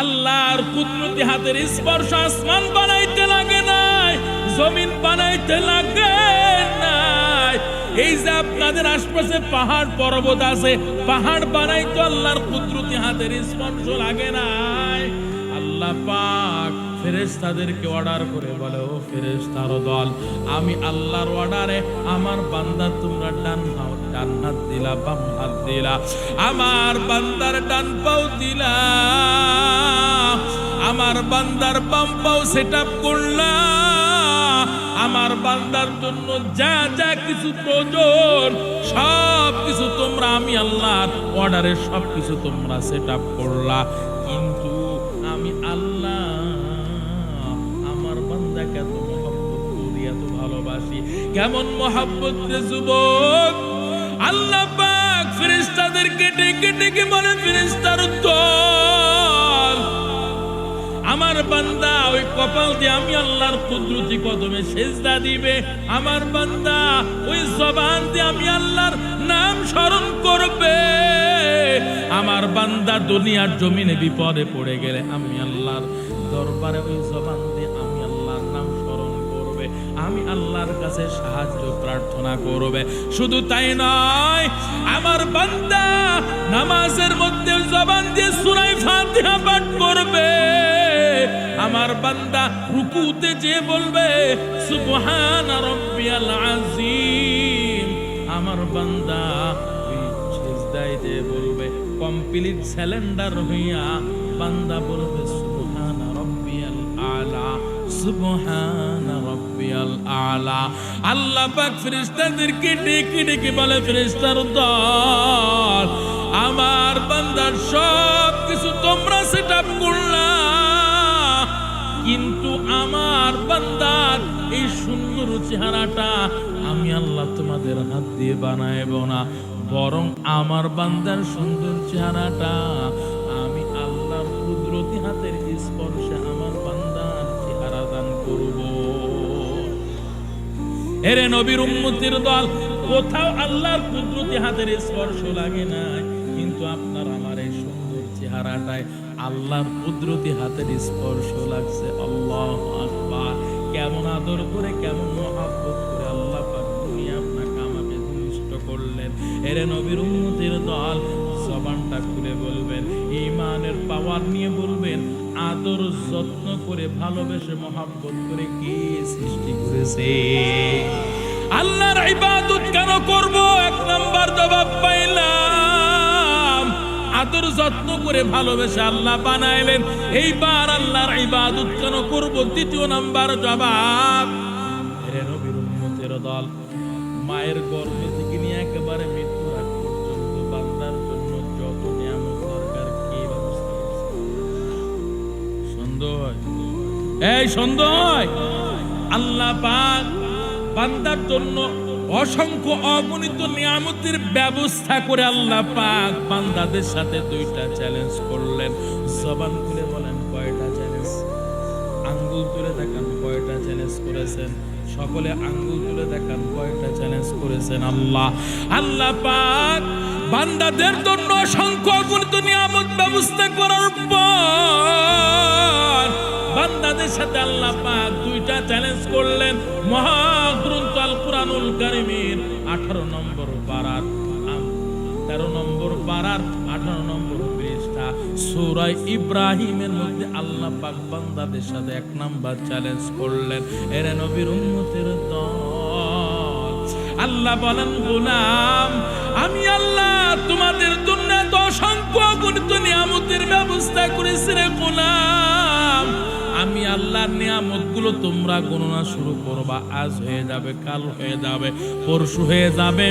আল্লাহর কুদরতি হাতের স্পর্শ আসমান বানাইতে লাগে নাই, জমিন বানাইতে লাগে নাই। এই যে আপনাদের আশপাশে পাহাড় পর্বত আছে, পাহাড় বানাইতে আল্লাহর কুদরতি হাতের স্পর্শ লাগে নাই। আল্লাহ পাক ফেরেশতাদেরকে অর্ডার করে বলে, ও ফেরেশতার দল, আমি আল্লাহর অর্ডারে আমার বান্দা তোমরা ডান হাত ডান হাত দিলা, বাম হাত দিলা, আমার বান্দার ডান পাও দিলা। আমার বান্দার বাম পাও সেট আপ করলা। আমার বান্দার জন্য যা যা কিছু প্রয়োজন, সব কিছু তোমরা আমি আল্লাহর অর্ডারে সব কিছু তোমরা সেট আপ করলা। কিন্তু আমি আল্লাহ, আমার বান্দাকে এত মহব্বত করি, এত ভালোবাসি। কেমন মহব্বত যুবক? আল্লাহ পাক ফেরেশতাদেরকে ডেকে ডেকে বলে, ফেরেশতার দল আমার বান্দা, ওই কপাল দিয়ে আমি আল্লাহর কুদরতি কদমে সেজদা দিবে। আমার বান্দা, ওই জবান দিয়ে আমি আল্লাহর নাম স্মরণ করবে। আমার বান্দা, দুনিয়ার জমিনে বিপদে পড়ে গেলে আমি আল্লাহর দরবারে ওই জবান দিয়ে আমি আল্লাহর নাম স্মরণ করবে। আমি আল্লাহর কাছে সাহায্য প্রার্থনা করবে। শুধু তাই নয়, আমার বান্দা নামাজের মধ্যে জবান দিয়ে সুরাই ফাতিহা পাঠ করবে। আমার বান্দা রুকুতে যে বলবে, সুবহান রাব্বিয়াল আযীম। আমার বান্দা সিজদায় যে বলবে, কমপ্লিট স্যালেন্ডার হইয়া বান্দা বলবে, সুবহান রাব্বিয়াল আলা, সুবহান রাব্বিয়াল আলা। আল্লাহ পাক ফেরেশতাদেরকে ডেকে ডেকে বলে, ফেরেশতার দল, আমার বান্দার সব কিছু তোমরা সেটআপ করলা। কিন্তু আমার বান্দার এই সুন্দর চেহারাটা আমি আল্লাহ তোমাদের হাত দিয়ে বানাইব না। বরং আমার বান্দার সুন্দর চেহারাটা আমি আল্লাহর কুদরতি হাতের স্পর্শে আমার বান্দার চেহারা দান করব। এরে নবীর উম্মতির দল, কোথাও আল্লাহর কুদরতি হাতের স্পর্শ লাগে না কিন্তু আপনার আমার এই সুন্দর চেহারাটায় আল্লাহর কুদরতি হাতের স্পর্শ লাগছে। আল্লাহ আকবার। কেমন আদর করে, কেমন মহাব্বত করে আল্লাহ পাক দুনিয়া আপনাকে আমাকে ঘনিষ্ঠ করলেন। এরে নবীর উম্মতির দল, জবানটা খুলে বলবেন ইমানের পাওয়ার নিয়ে বলবেন, আদর যত্ন করে, ভালোবেসে, মহাব্বত করে কে সৃষ্টি করেছে? আল্লাহর ইবাদত কেন করব? এক নাম্বার জবাব পাইলাম। আদর যত্ন করে ভালোবেসে আল্লাহ বানাইলেন। এইবার আল্লাহর ইবাদত কেন করব? দ্বিতীয় নাম্বার জবাব দল। মায়ের গর্ভে থেকে নিয়ে একেবারে মৃত্যুর আগ পর্যন্ত বান্দার জন্য যত ব্যবস্থা সন্দেহ এই সন্দেহ আল্লাহ পাক বান্দার জন্য অসংখ্য অগণিত নিয়ামতের ব্যবস্থা করে আল্লাহ পাক বান্দাদের সাথে দুইটা চ্যালেঞ্জ করলেন। জবান খুলে বলেন, কয়টা চ্যালেঞ্জ আঙ্গুল তুলে দেখান, কয়টা চ্যালেঞ্জ করেছেন? সকলে আঙ্গুল তুলে দেখান, কয়টা চ্যালেঞ্জ করেছেন আল্লাহ? আল্লাহ পাক বান্দাদের জন্য অসংখ্য অগণিত নিয়ামত ব্যবস্থা করার পর বান্দাদের সাথে আল্লাহ পাক দুইটা চ্যালেঞ্জ করলেন। মহাগ্রন্থ আল কারিমের আঠারো নম্বর পারার তেরো নম্বর পারার আঠারো নম্বর পৃষ্ঠা সূরা ইব্রাহিমের মধ্যে আল্লাহ পাক বান্দাদের সাথে এক নাম্বার চ্যালেঞ্জ করলেন। এরে নবীর উম্মতের দল। আল্লাহ বলেন, গোলাম, আমি আল্লাহ তোমাদের জন্য অসংখ্য অগণিত নিয়ামতের ব্যবস্থা করেছি রে গোলাম। আমি আল্লাহর নিয়ামতগুলো তোমরা গণনা শুরু করবা। আজ হয়ে যাবে, কাল হয়ে যাবে, পরশু হয়ে যাবে,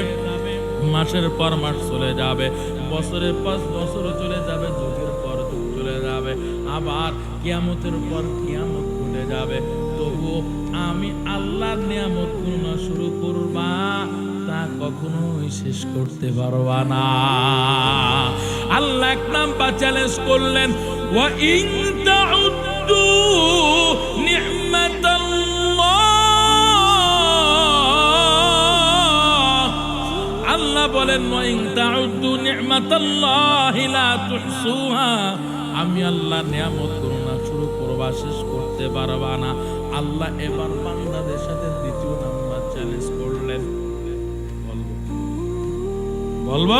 মাসের পর মাস চলে যাবে, বছরের পর বছর চলে যাবে, যুগের পর যুগ চলে যাবে, আবার কিয়ামতের পর কিয়ামত ঘটে যাবে। তবু আমি আল্লাহর নিয়ামত গণনা শুরু করবা, তা কখনোই শেষ করতে পারবা না। আল্লাহ এক নাম্বার চ্যালেঞ্জ করলেন, ওয়া ইন বলেন ওয়া ইন তাউদ্দু নি'মাতাল্লাহি লা তুহসুহা। আমি আল্লাহ নিয়ামত করুণা শুরু করবা, শেষ করতে পারবা না। আল্লাহ এবার বান্দাদের সাথে দ্বিতীয় নাম্বার চ্যালেঞ্জ করলেন। বলব। বলব?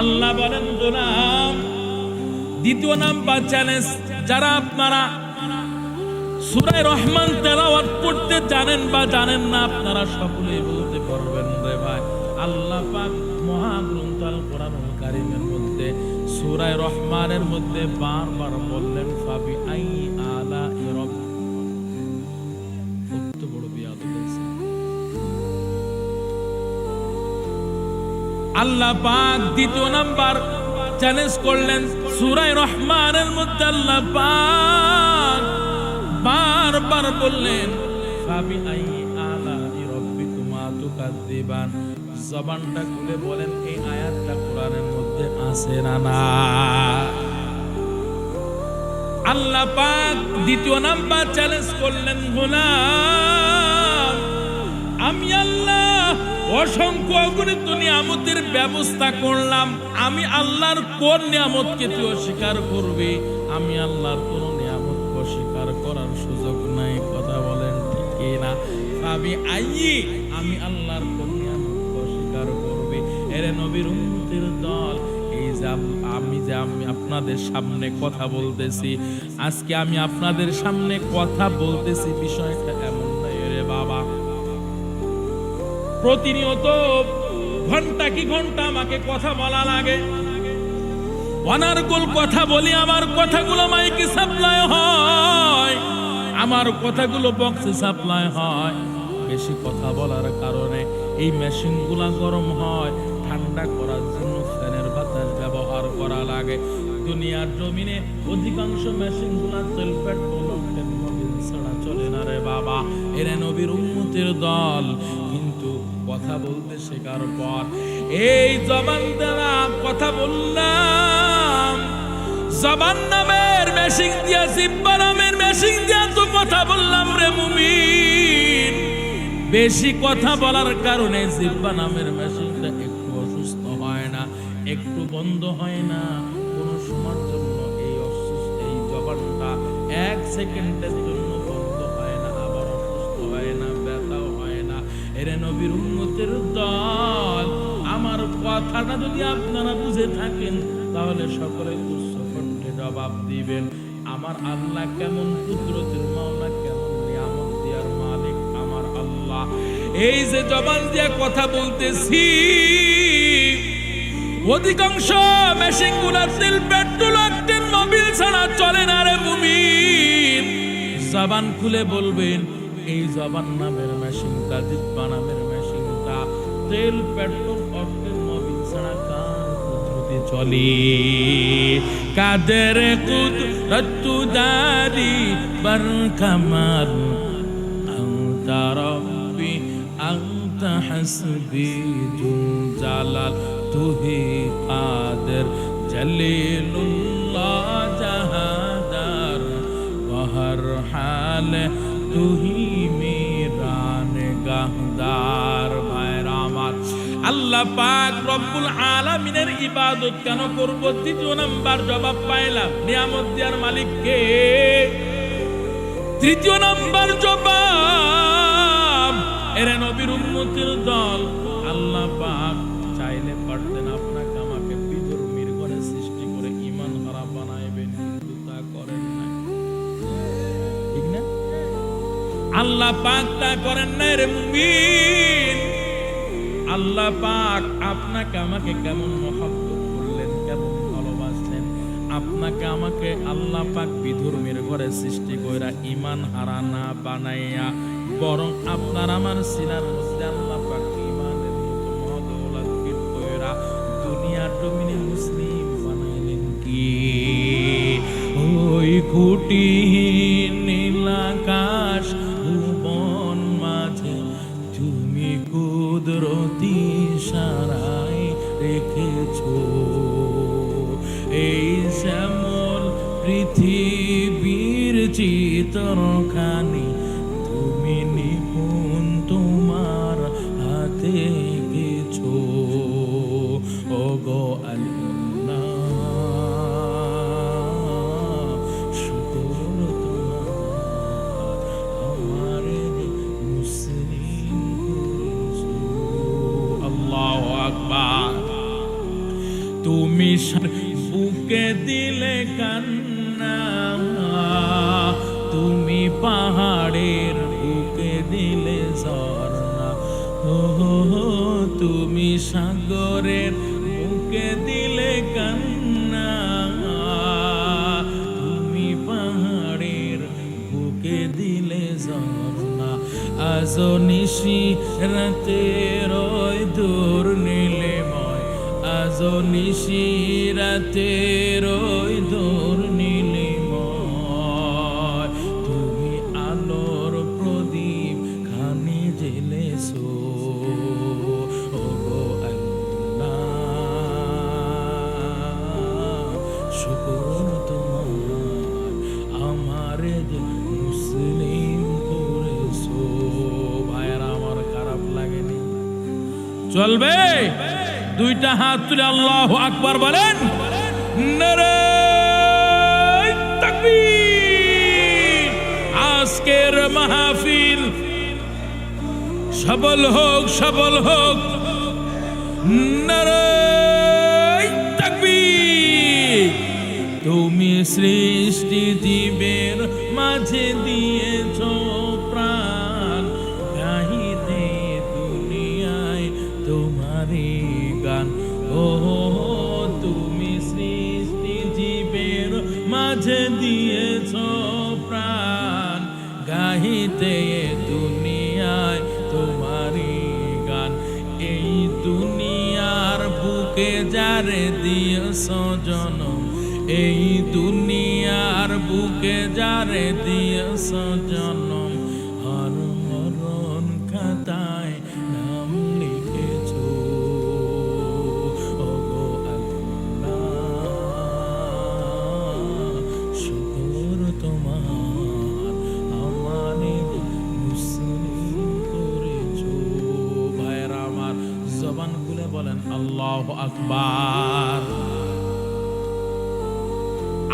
আল্লাহ বলেন, গোলাম, দ্বিতীয় নাম্বার চ্যালেঞ্জ যারা আপনারা সুরায় রহমান তেলাওয়াত পড়তে জানেন বা জানেন না, আপনারা সকলেই বলতে আল্লাহ পাক মহাগ্রন্থ আল কোরআনুল কারীমের মধ্যে, সূরায় রহমানের মধ্যে বারবার বললেন, ফাবি আই আলা রব কত বড় বিয়াদ হয়েছে। আল্লাহ পাক দ্বিতীয় নাম্বার চ্যালেঞ্জ করলেন, সূরায় রহমানের মধ্যে আল্লাহ পাক বারবার বললেন, ফাবি আই আলা রাব্বিকুমা তুকাদ্দিবান। জবানটা খুলে বলেন, এই আয়াতটা কোরআনের মধ্যে আছে না না? আল্লাহ পাক দ্বিতীয় নাম্বার চ্যালেঞ্জ করলেন, গোলাম, আমি আল্লাহ অসংখ্য অগণিত নিয়ামতের ব্যবস্থা করলাম। আমি আল্লাহর কোন নিয়ামতকে তুই অস্বীকার করবি? আমি আল্লাহর কোন নিয়ামত অস্বীকার করার সুযোগ নাই। কথা বলেন ঠিক না আমি আইয়ে, আমি আল্লাহর নবীর উম্মতের দল। এই যে আমি যে আমি আপনাদের সামনে কথা বলতেছি, আজকে আমি আপনাদের সামনে কথা বলতেছি, বিষয়টা এমন নয় রে বাবা। প্রতিনিয়ত ঘণ্টা কি ঘণ্টা আমাকে কথা বলা লাগে। কথা বলি, আমার কথাগুলো মাইকে সাপ্লাই হয়। আমার কথাগুলো বক্সে সাপ্লাই হয়। বেশি কথা বলার কারণে এই মেশিনগুলা গরম হয়। ঠান্ডা করার জন্য ফ্যানের বাতাস ব্যবহার করা লাগে। দুনিয়ার জমিনে অধিকাংশ মোবিল ছাড়া চলে না রে বাবা। এরে নবীর দল। কিন্তু কথা বলতে শেখার পর এই জবান দ্বারা কথা বললাম। জবান নামের মেশিন দিয়া, জিব্বা নামের মেশিন দিয়া তো কথা বললাম রে বেশি কথা বলার কারণে জিব্বা নামের মেশিনটা বন্ধ হয় না। কোন সময়ের জন্য এই অসুস্থ, এই জবানটা এক সেকেন্ডের জন্য বন্ধ হয় না, আবার অসুস্থ হয় না, ব্যথাও হয় না। এরে নবীর উন্নতির দল, আমার কথাটা যদি আপনারা বুঝে থাকেন, তাহলে সকলে উচ্চ কণ্ঠে জবাব দিবেন। আমার আল্লাহ কেমন কুদরতের মাওলা, কেমন নিয়ামত মালিক আমার আল্লাহ। এই যে জবান দিয়ে কথা বলতেছি অধিকাংশ মেশিনগুলার তেল পেট্রোল একটেন মোবিল ছাড়া চলে না রে ভূমি জবান খুলে বলবেন, এই জবান নামের মেশিনটা দিব্বা নামের মেশিনটা তেল পেট্রোল অক্টেন মোবিল ছাড়া কান কুদরতে চলে? কাদের কুদরত দারি বর কামাল আন্তা রব্বি, আন্তা হাসবি জুন জালাল। তুহি কাদের জলিলুল্লাহ জাহাদার বহর হাল তুহি মিরান গাহদার ভাইরা আমার আল্লাহ পাক রব্বুল আলামিনের ইবাদত কেন করব? দ্বিতীয় নাম্বার জবাব পাইলাম নিয়ামত দেওয়ার মালিক কে তৃতীয় নাম্বার জবাব, এরে নবীর উন্মতির দল আল্লাহ পাক তা করেন নাই রে মুমিন। আল্লাহ পাক আপনাকে আমাকে কেমন মহাব্বত করলেন, কেমন ভালোবাসলেন। আপনাকে আমাকে আল্লাহ পাক বিধর্মীর ঘরে সৃষ্টি কইরা ইমান হারা না বানাইয়া, বরং আপনার আমার সিনার মধ্যে আল্লাহ পাক ইমানের মতো মহদৌলত ফিট কইরা দুনিয়ার জমিনে মুসলিম বানাইলেন কি? ওই কুটি নীলাকাশ কুদরতি সারাই রেখেছ। এই শ্যামল পৃথিবীর চিত্রখানি বুকে দিলে কান্না। তুমি পাহাড়ের বুকে দিলে ঝর্ণা। ও তুমি সাগরের বুকে দিলে কান্না। তুমি পাহাড়ের বুকে দিলে ঝর্ণা। আজ নিশি রাতের ওই দূর নীলে আজ নিশিরাতে রই ওই দুইটা হাত তুলে আল্লাহ আকবার বলেন আজকের মাহফিল সবল হোক সবল হোক। তুমি সৃষ্টি জীবের মাঝে দিয়েছ। দুনিয়ার বুকে যারে দিয়েছ জনম এই দুনিয়ার বুকে যারে দিয়েছ জনম।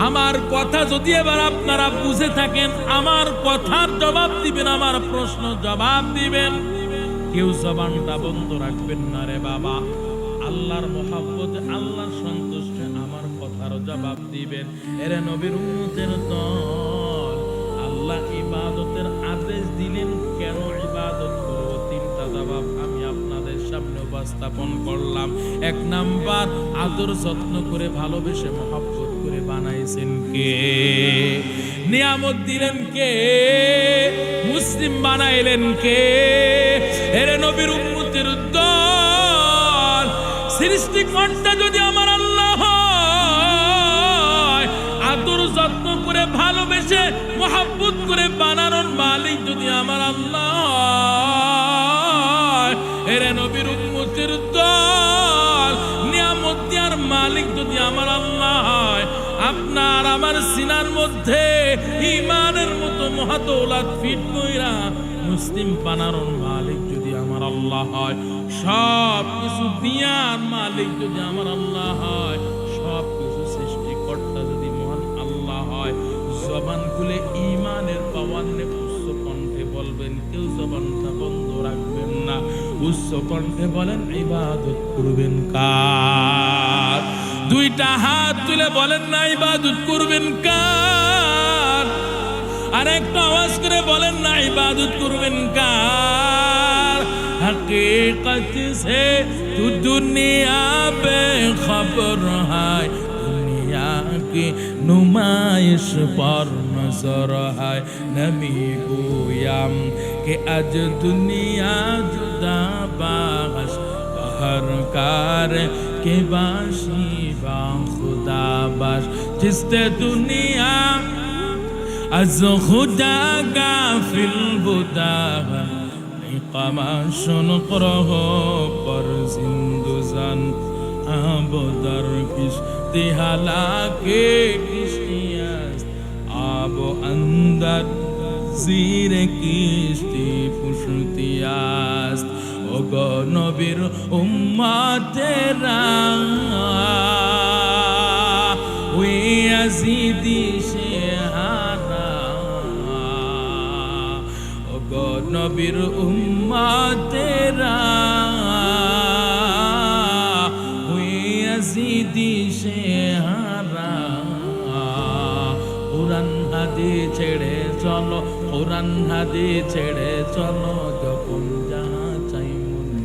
আমার। কথা যদি এবার আপনারা বুঝে থাকেন, আমার কথার জবাব দিবেন, আমার প্রশ্ন জবাব দিবেন। কেউ জবানটা বন্ধ রাখবেন না রে বাবা। আল্লাহর মহাব্বত, আল্লাহর সন্তুষ্টে, আমার কথার জবাব দিবেন। এরে নবীর উম্মতের দল, আল্লাহ ইবাদতের আদেশ দিলেন কেন ইবাদত সামনে উপস্থাপন করলাম। এক নাম্বার, আদর যত্ন করে ভালোবেসে মহাব্বত করে বানাইছেন কে? নিয়ামত দিলেন কে? মুসলিম বানাইলেন কে? এরে নবীর উম্মতের দল সৃষ্টিকর্তা যদি আমার আল্লাহ হয়, আদর যত্ন করে ভালোবেসে মহাব্বত করে বানানোর মালিক যদি আমার আল্লাহ মহাদৌলাত ফিট কইরা মুসলিম বানানোর মালিক যদি আমার আল্লাহ হয়, সব কিছু দিয়ার মালিক যদি আমার আল্লাহ হয়, সব কিছু সৃষ্টিকর্তা যদি মহান আল্লাহ হয়, জবান খুলে ইমানের পাওয়ান্নে উচ্চ কণ্ঠে বলবেন, কেউ জবানটা বন্ধ রাখবেন না। উচ্চ কণ্ঠে বলেন, ইবাদত করবেন কার? দুইটা হাত তুলে বলেন না, ইবাদত করবেন কার? আর একটা আওয়াজ করে বলেন না, ইবাদত করবেন কার? হকীকত সে তু দুনিয়া পে খবর হায় দুনিয়া কি নুমাইশ পর নজর হায়। নমি গুয়াম কে আজ দুনিয়া জুদা বাস হর কার কে বাসি বা খুদা বাস। জিসতে দুনিয়া از خدا গাফিল বুদাহ قماشون قره پر زندوزن آبادر کشتی حلاکه کشتی است آب و اندر زیر کشتی پشتی است ও গো নবীর উম্মাতেরা ওই আজিদি নবীর উম্মাতেরা ওই আজিদ দিশে হারা কোরআন হাদি ছেড়ে চলো, কোরআন হাদি ছেড়ে চলো, যখন যাহা চাই মনে।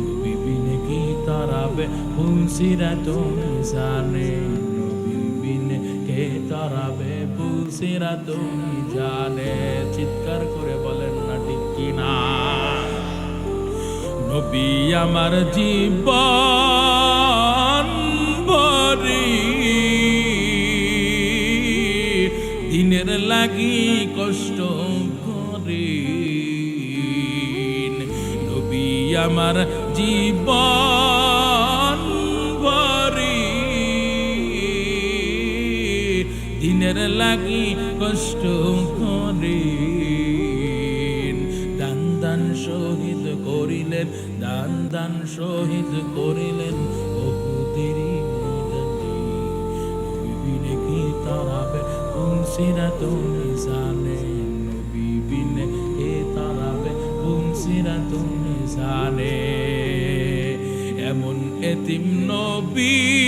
নবী বিনে কি তারাবে ফুলসিরা তুমি জানে। নবী বিনে কে তারাবে ফুলসিরা তুমি জানে, চিৎকার করে বলেন না ঠিক কিনা? নবী আমার জীবন দিনের লাগি কষ্ট করি নবী আমার জীবন দিনের লাগি কষ্ট করি দান দান শহীদ করিলেন, দান দান শহীদ করিলেন। বিবিনে তুমি বিবিনে তুমি এমন এতিম নবী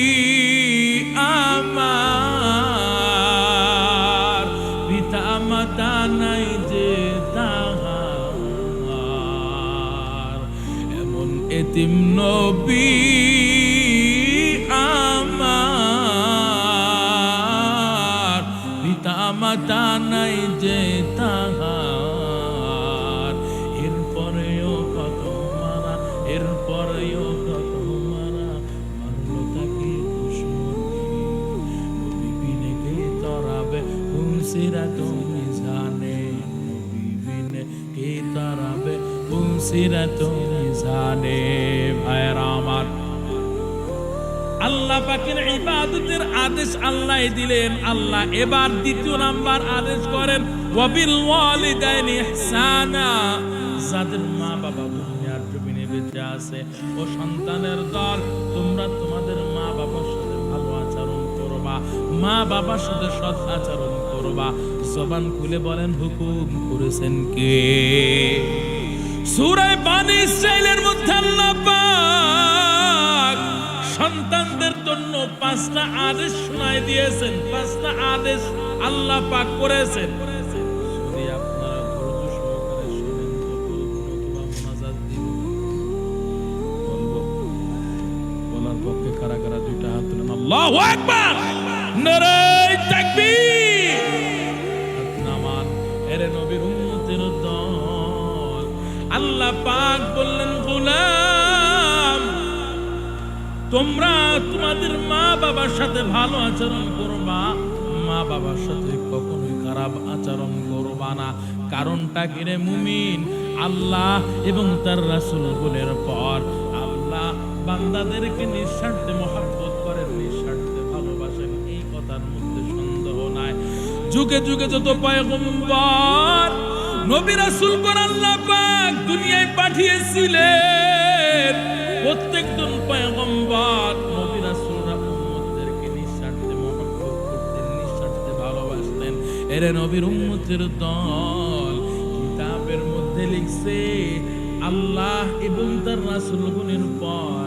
মাতা নাই যে তাহার। এমন এতিম নবী তুমি জানে ভাইরা আমার। আল্লাহ পাকের ইবাদতের আদেশ আল্লাহ দিলেন। আল্লাহ এবার দ্বিতীয় নাম্বার আদেশ করেন, ওয়াবিল ওয়ালিদাইনি ইহসানা। যাদের মা বাবা দুনিয়ার জমিনে বেঁচে আছে ও সন্তানের দল, তোমরা তোমাদের মা বাবার সাথে ভালো আচরণ করবা। মা বাবার সাথে সৎ আচরণ করবা। জবান খুলে বলেন, হুকুম করেছেন কে? সূরা বানী ইসরাইলের মধ্যে আল্লাহ পাক সন্তানদের জন্য পাঁচটা আদেশ শোনায় দিয়েছেন, পাঁচটা আদেশ আল্লাহ পাক করেছেন কারা কারা দুইটা হাত আল্লাহু এরে নবীর উম্মতের দল আল্লাহ পাক বললেন, গোলাম, তোমরা তোমাদের মা বাবার সাথে ভালো আচরণ করবা। মা বাবার সাথে কখনোই খারাপ আচরণ করবা না। কারণটা কিরে মুমিন? আল্লাহ এবং তার রাসূল গুলের পর আল্লাহ বান্দাদেরকে নিঃস্বার্থে মহাব্বত করেন, নিঃস্বার্থে ভালোবাসেন। এই কথার মধ্যে সন্দেহ নাই। যুগে যুগে যত পয়গম্বর নবী রাসূল কোন আল্লাহ পাক দুনিয়ায় পাঠিয়েছিলেন। প্রত্যেকজন পয়গম্বর নবী রাসূলরা উম্মতদেরকে নিঃস্বার্থে করতেন নিঃস্বার্থে ভালোবাসতেন। এর নবীর উম্মতের দল কিতাবের মধ্যে লিখছে, আল্লাহ এবং তার রাসূলগণের পর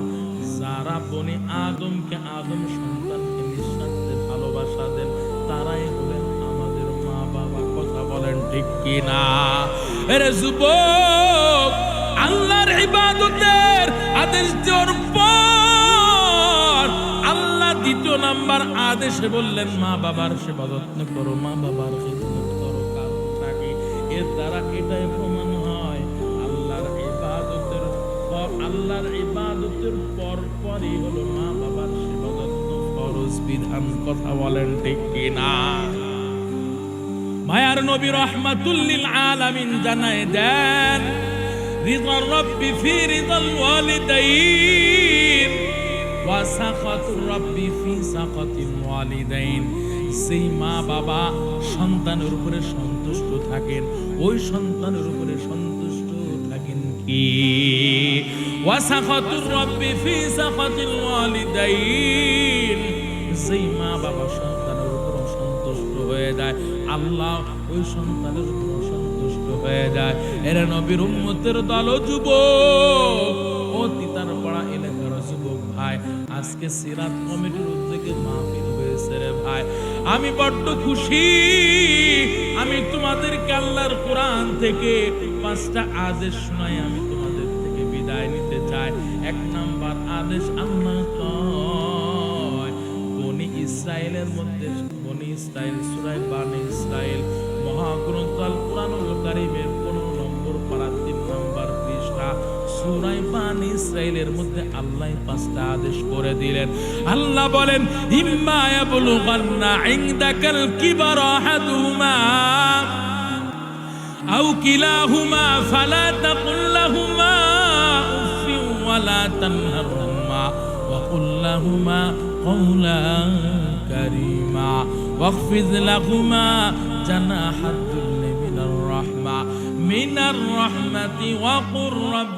যারা বনে আদমকে আদম সন্তানকে নিঃস্বার্থে ভালোবাসা দেন, তারাই ঠিক কি এরে যুবক, আল্লাহর ইবাদতের আদেশ দেওয়ার পর আল্লাহ দ্বিতীয় নাম্বার আদেশে বললেন, মা বাবার সেবা যত্ন করো, মা বাবার খিদমত করো এর দ্বারা এটাই প্রমাণ হয়, আল্লাহর ইবাদতের পর, আল্লাহর ইবাদতের পর পরই হলো মা বাবার সেবা যত্ন ফরজ বিধান, কথা বলেন ঠিক কি না মায়ার নবী রহমাতুল্লিল আলামিন জানায় দেন, রিদার রব্বি ফি রিদাল ওয়ালিদাইন, ওয়া সাখাতুর রব্বি ফি সাখাতিল ওয়ালিদাইন। সেই মা বাবা সন্তানের উপরে সন্তুষ্ট থাকেন। ওই সন্তানের উপরে সন্তুষ্ট থাকেন কি? ওয়া সাখাতুর রব্বি ফি সাখাতিল ওয়ালিদাইন। সেই মা বাবা সন্তানের উপর সন্তুষ্ট হয়ে যায়। আল্লাহ ওই সন্তানের উপর অসন্তুষ্ট হয়ে যায়। এরা নবীর উম্মতের দল যুব ও তিতার এলাকার যুবক ভাই, আজকে সিরাত কমিটির উদ্যোগে মাহফিল হয়েছে রে ভাই। আমি বড্ড খুশি, আমি তোমাদেরকে আল্লাহর কোরআন থেকে পাঁচটা আদেশ শোনাই, আমি তোমাদের থেকে বিদায় নিতে চাই। এক নাম্বার আদেশ, আল্লাহ ইসরায়েলের মধ্যে বনি ইসরায়েল সুরাই বানি ইসরায়েল মহাগ্রন্থ আল কোরআনুল কারিমের পনেরো নম্বর পারা তিন নম্বর পৃষ্ঠা সুরাই বানি ইসরায়েলের মধ্যে আল্লাহ পাঁচটা আদেশ করে দিলেন আল্লাহ বলেন ইম্মা ইয়াবলুগান্না ইনদাকাল কিবার আহাদুহুমা أو كلاهما فلا تقل لهما أف ولا تنهرهما وقل لهما قولا كريما واخفض لهما جناح الذل من الرحمة من الرحمة وقل رب